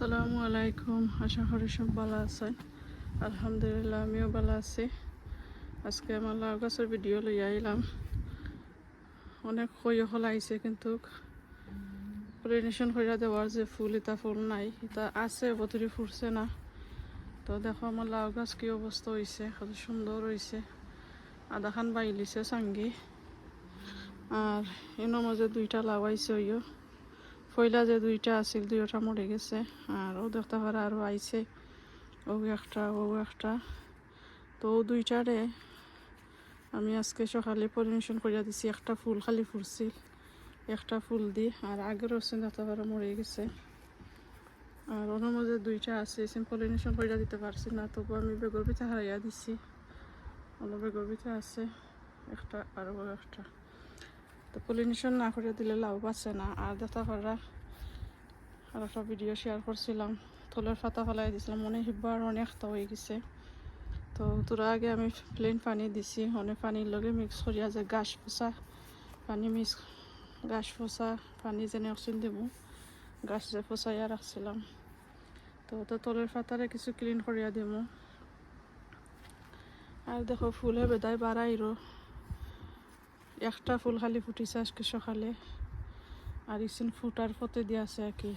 আসসালামু আলাইকুম। আশা করি সব ভালো আছেন। আলহামদুলিল্লাহ, আমিও ভালো আছি। আজকে আমার লাউ গাছের ভিডিও লইয়া আইলাম। অনেক খই হল আইছে, কিন্তু পলিনেশন কইরা দেওয়ার যে ফুল এটা ফুল নাই। এটা আছে, বতরি ফুটছে না। তো দেখো আমার লাউ গাছ কি অবস্থা হয়েছে কত সুন্দর হয়েছে আধা খান বাইলিছে, চাঙ্গি। আর এর মাঝে দুইটা লাউ আইছে ওইও ফইলা যে দুইটা আছিল, দুইটা মরে গেছে। আর ও দেখতে পারে আরও আইছে, ও একটা ও একটা। তো ও দুইটারে আমি আজকে সকালে পলিনেশন করিয়া দিছি, একটা ফুল খালি ফুটছিল একটা ফুল দি, আর আগের রসুন দেখতে পারে মরে গেছে। আর ওর মধ্যে দুইটা আছে পলিনেশন করিয়া দিতে পারছি না, তবু আমি বেগর পিঠা হারাইয়া দিছি। অন্য বেগর পিঠা আছে, একটা আর ও একটা। তো পলিনেশন না করে দিলে লাভ আছে না। আর দেখা করা আর একটা ভিডিও শেয়ার করছিলাম। থলের ফাতা ফেলাই দিছিলাম, মনে হিব্বার অনেকটা হয়ে গেছে। তো তোরা আগে আমি প্লেন পানি দিছি অনেক পানির লগে মিক্স করিয়া যে গাছ ফোসা পানি মিক্স গাছ ফোসা পানি যেনে অক্সিজেন দেবো গাছ যে ফোসাইয়া রাখছিলাম। তো তো তলের ফাতারে কিছু ক্লিন করিয়া দেবো আর দেখো ফুলে বেদায় বাড়াইরো। একটা ফুল খালি ফুটিছে আজকে সকালে। আর ইসিন ফুটার ফতে দিয়ে আছে আর কি।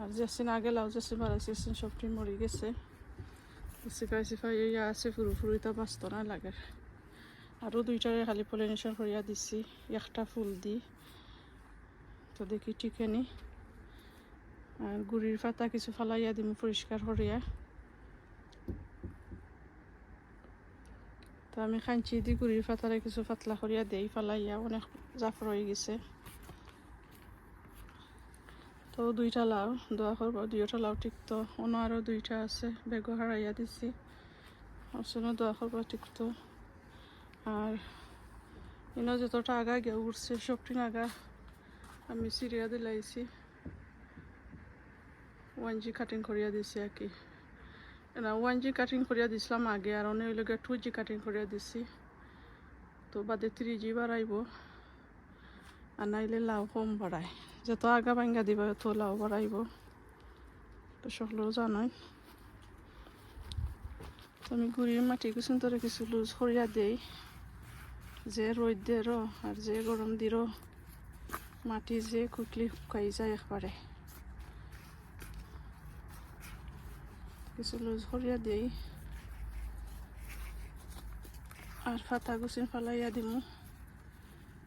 আর যেসিন আগে লাউ যেসিন বাড়াইছে ইসিন সবটি মরি গেছে। সিফাই সিফাই ইয়া আছে, ফুরু ফুরুইতা বাঁচত না লাগে আরও দুইটারে খালি পলিনেশন করিয়া দিছি, একটা ফুল দি। তো দেখি টিকেনি আর গুড়ির পাতা কিছু ফালাইয়া দিম পরিষ্কার করিয়া। তো আমি খাঞ্চি দি গুড়ির পাতারে কিছু পাতলা করিয়া দেই ফালাইয়া অনেক জাফর হয়ে গেছে। তো দুইটা লাউ দোয়া করব দুইটা লাউ টিকতো অন্য আরও দুইটা আছে। বেগো হারাইয়া দিছি। অপশনও দোয়া করব টিকতো আর ইনো যতটা আগা গিয়ে উঠছে সবটি আগা আমি সিরিয়া দিলাইছি। ওয়ান জি কাটিং করিয়া দিছি আর কি না ওয়ান জি কাটিং করিয়া দিছিলাম আগে, আর অনেক লোক টু জি কাটিং করিয়া দিছি। তো বাদে থ্রি জি বাড়াইব। আর নাইলে লাউ কম বাড়ায়। যত আগা ভাঙ্গা দিবা, তত লাউ বাড়াইব। তো সকলেও জানাই। তো আমি গুড়ির মাটি কিছু তোরে কিছু লুজ করিয়া দেই। যে রোদ দের, আর যে গরম দির, মাটি যে কুকলি শুকাই যায় একবারে। কিছু লুজ করিয়া দেই। আর ফাতা গুছিন ফালাইয়া দিমু।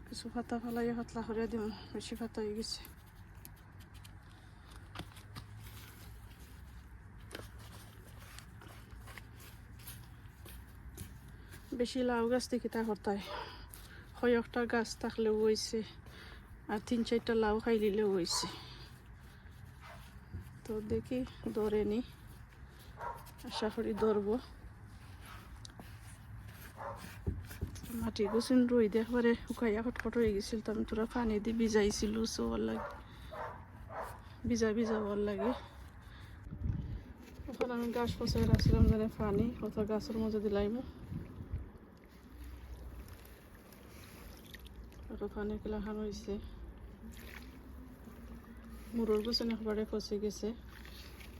কিছু ফাতা ফালাইয়া পাতলা করিয়া দিমু, বেশি ফাতা হয়ে গেছে। বেশি লাউ গাছ দেখি তা হতায় কয়েকটা গাছ থাকলেও হয়েছে আর তিন চারটা লাউ খাই দিলেও হয়েছে তো দেখি, ধরে নি। আশা করি ধরবো। মাটি গুছিন রই দেখবারে শুকাইয়া খটখট হয়ে গেছিল, তো আমি তোরা পানি দিয়ে ভিজাইছিল ভালো লাগে। ভিজা ভিজা ভালো লাগে। ওখানে আমি গাছ পচাই রাখছিলাম জানে পানি কত গাছের মধ্যে দিলাইমু। আরও পানি কিলা খান হয়েছে মুরুর গুছন একবারে ফসে গেছে।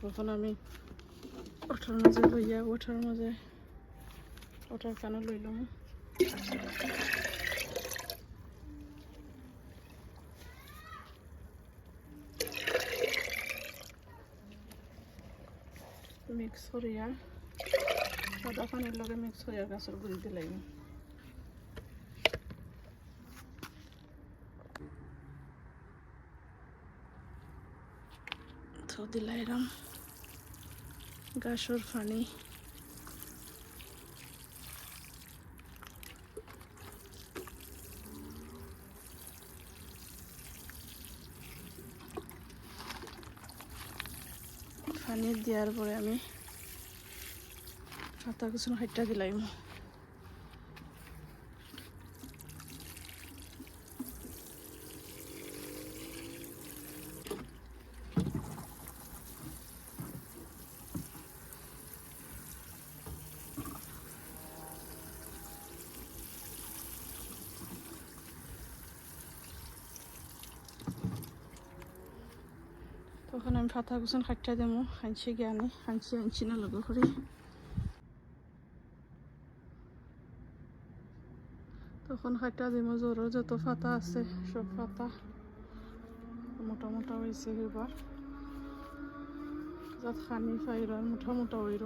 তখন আমি ওঠার মাঝে লইয়া ওঠার মাঝে ওঠার কানে লইলাম। মিক্স করিয়া, সাদা পানির লগে মিক্স করিয়া গাছের গুড়ি দিলাম দিলাইরাম গাছর ফানি। পানি দেওয়ার পরে আমি পাতা কিছু হাইটা দিলাম তখন আমি ফাতা কুসুন খাটটা দেবো হাঁচি জ্ঞানে হাঁচি হাঁচি না লগে করি তখন খাটটা দেবো জোরও যত ফাতা আছে সব ফাতা মোটা মোটা হয়েছে এবার যাত খানি ফাইর মোটা মোটা হইর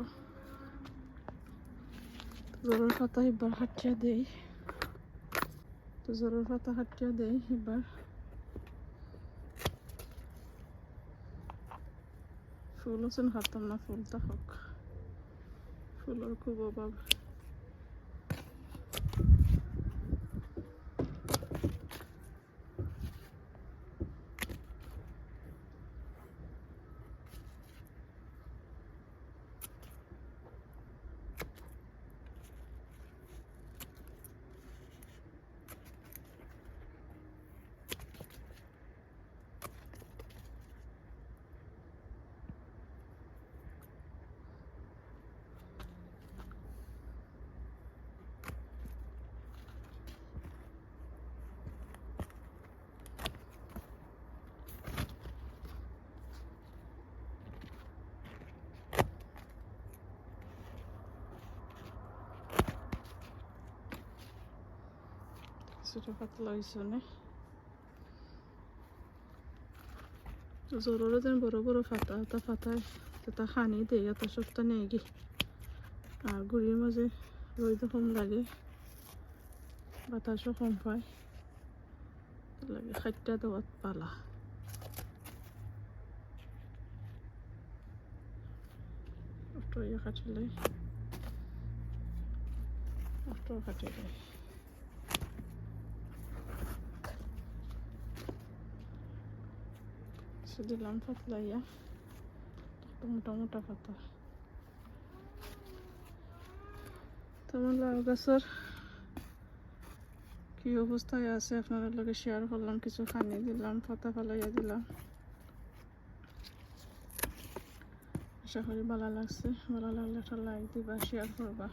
জোরের পাতা এবার হাটিয়া দেই। তো জোরের পাতা হাটিয়া দেই এবার ফুল হচ্ছেন হাতাম না ফুলটা হোক। ফুলের খুব অভাব। ছোটো পাতলা হয়েছে জোরের যেন বড় বড় ফাতা হাতা ফাতায় তা খানি দেয় এত সপ্তাহ নেই কি আর গুড়ির মাঝে রোদ কম লাগে বাতাসও কম পায় লাগে খাইটা দেওয়াত পালা অটো কাটিলে অটো কাটিলে কিছু দিলাম পাতলাইয়া একটু মোটা মোটা পাতা। তেমন লাউ গাছের কি অবস্থায় আছে? আপনাদের লগে শেয়ার করলাম, কিছু খানি দিলাম, পাতা ফালাইয়া দিলাম। আশা করি ভালো লাগছে। ভালো লাগলে একটা লাইক দিবা শেয়ার করবা।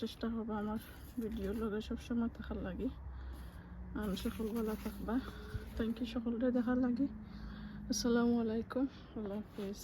চেষ্টা করবা আমার ভিডিওর লগে সবসময় থাকার লাগে। সকল ভালো থাকবা। থ্যাংক ইউ সকলটা দেখার লাগে। আসসালামু আলাইকুম। আল্লাহ হাফিজ।